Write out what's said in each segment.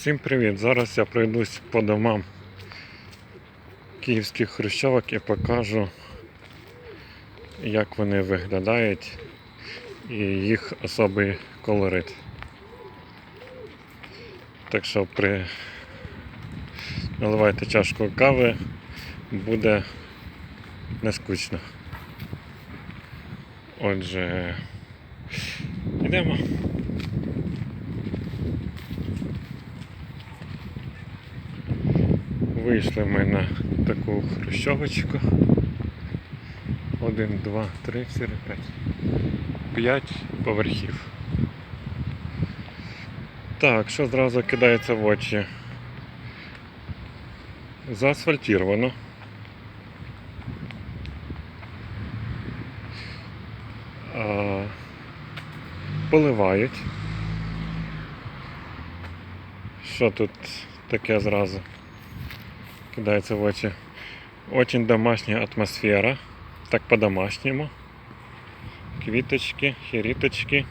Всім привіт! Зараз я пройдусь по домам київських хрущовок і покажу, як вони виглядають і їх особий колорит. Так що при наливайте чашку кави, буде не скучно. Отже, йдемо. Вийшли ми на таку хрущовочку. Один, два, три, чотири, п'ять. П'ять поверхів. Так, що зразу кидається в очі? Заасфальтировано. А, поливають. Що тут таке зразу? кидається в очі. Очень домашня атмосфера. Так по-домашньому. Квіточки, хіріточки.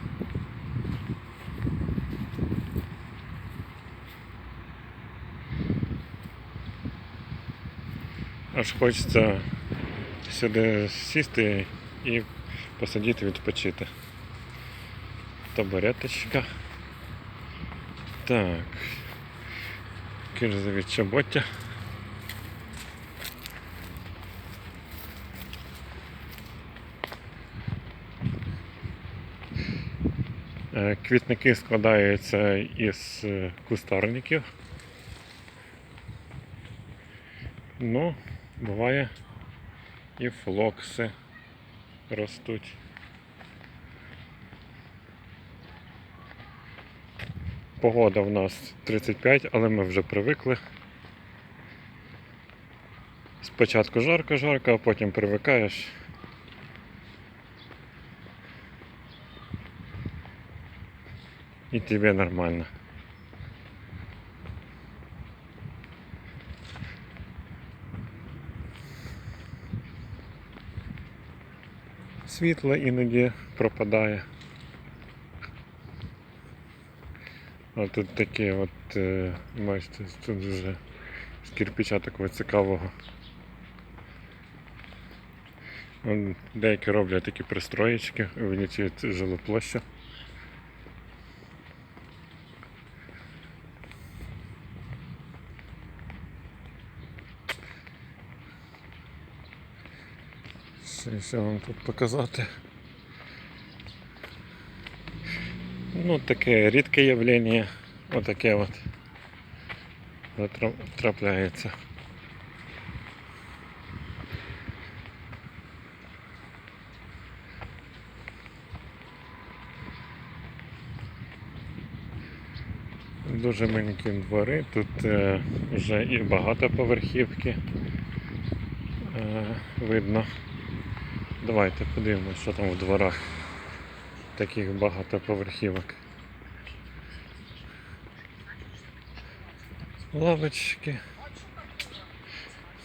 Аж хочеться сюди сісти і посидіти відпочити. Табуреточка. Так. Кирзові чоботя. Квітники складаються із е, кустарників. Ну, буває і флокси ростуть. Погода в нас 35, але ми вже привикли. Спочатку жарко-жарко, а потім привикаєш. И тебе нормально. Світло іноді пропадає. А тут такі от, е, бачите, тут вже з кирпича такого цікавого. Деякі роблять такі пристроєчки, увеличують жилу площу. Що вам тут показати? Ну, таке рідке явлення, отаке от трапляється. Дуже маленькі двори, тут е, вже і багатоповерхівки е, видно. Давайте подивимось, що там в дворах таких багатоповерхівок. Лавочки.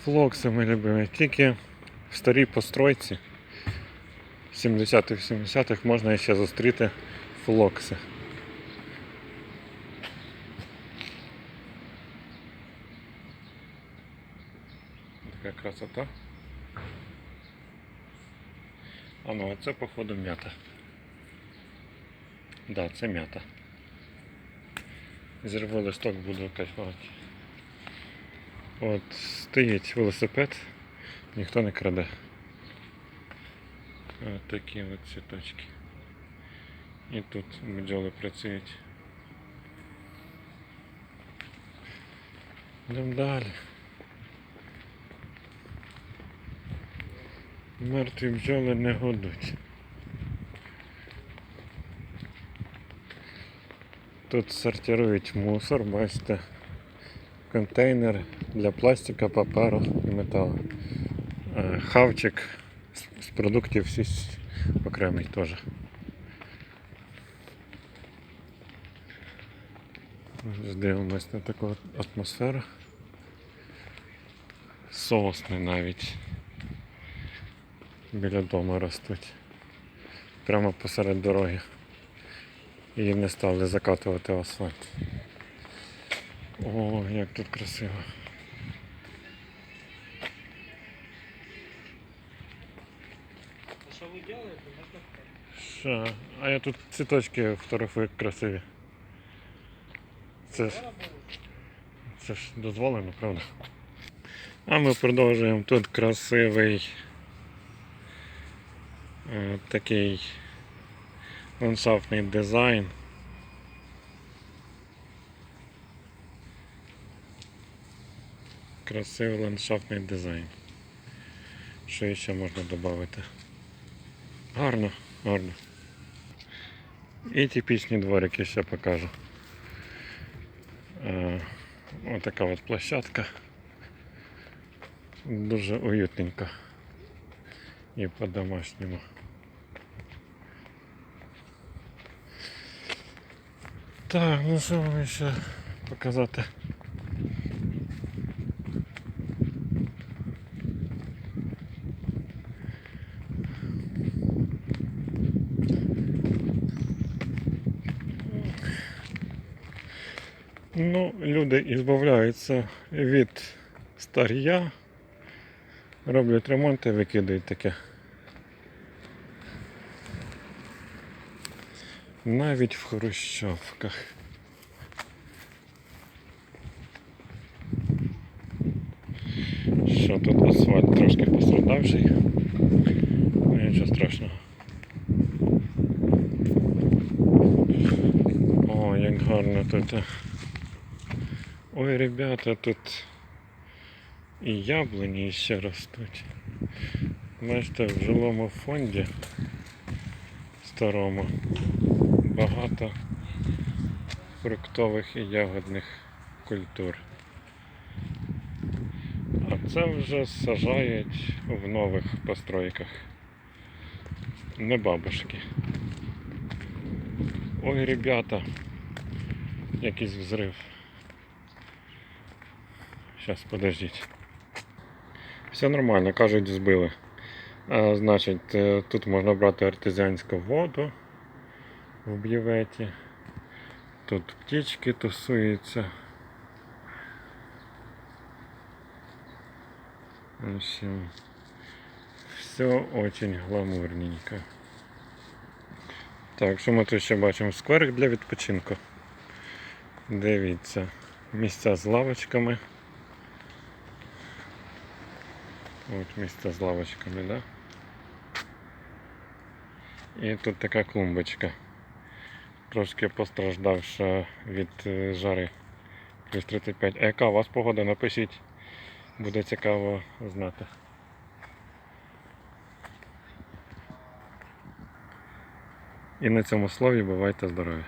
Флокси ми любимо. Тільки в старій постройці 70-х, 70-х можна ще зустріти флокси. Така красота. Ну, це походу м'ята. Да, це м'ята. Зірву листок буду кайфувати. От стоїть велосипед, ніхто не краде. От такі от цвіточки. І тут бджоли працюють. Йдемо далі. Мертві бджоли не годуть. Тут сортирують мусор, бачите, контейнер для пластика, паперу і металу. Е, Хавчик з- продуктів всі окремий теж. Ось Дивимось на таку атмосферу. Сосни навіть біля дому ростуть. Прямо посеред дороги. І не стали закатувати асфальт. О, як тут красиво. А вы делаете? Можно Що? А я тут цвіточки фотографую красиві. Це ж, це ж дозволено, правда? А ми продовжуємо тут красивий такий ландшафтний дизайн. Красивий ландшафтний дизайн. Що ще можна додати? Гарно, гарно. І типічні дворики ще покажу. Е, Ось така от площадка. Дуже уютненько. І по-домашньому. Так, ну що вам ще показати? Ну, люди ізбавляються від стар'я, роблять ремонт і викидають таке. Навіть в хрущовках. Що тут асфальт трошки пострадавший. Ну, Нічого страшного. О, як гарно тут. а. Ой, ребята, тут і яблуні ще ростуть. Бачите, в жилому фонді старому Багато фруктових і ягодних культур. А це вже сажають в нових постройках. Не бабушки. Ой, ребята, якийсь взрив. Сейчас, подождіть. Все нормально, кажуть, збили. А, значить, е, тут можна брати артезіанську воду в бюветі. Тут птички тусуються. В общем, все очень гламурненько. Так, що ми тут ще бачимо? Скверик для відпочинку. Дивіться, місця з лавочками. От місце з лавочками, да? І тут така клумбочка. Трошки постраждавша від е, жари плюс 35. А яка у вас погода? Напишіть. Буде цікаво знати. І на цьому слові бувайте здорові!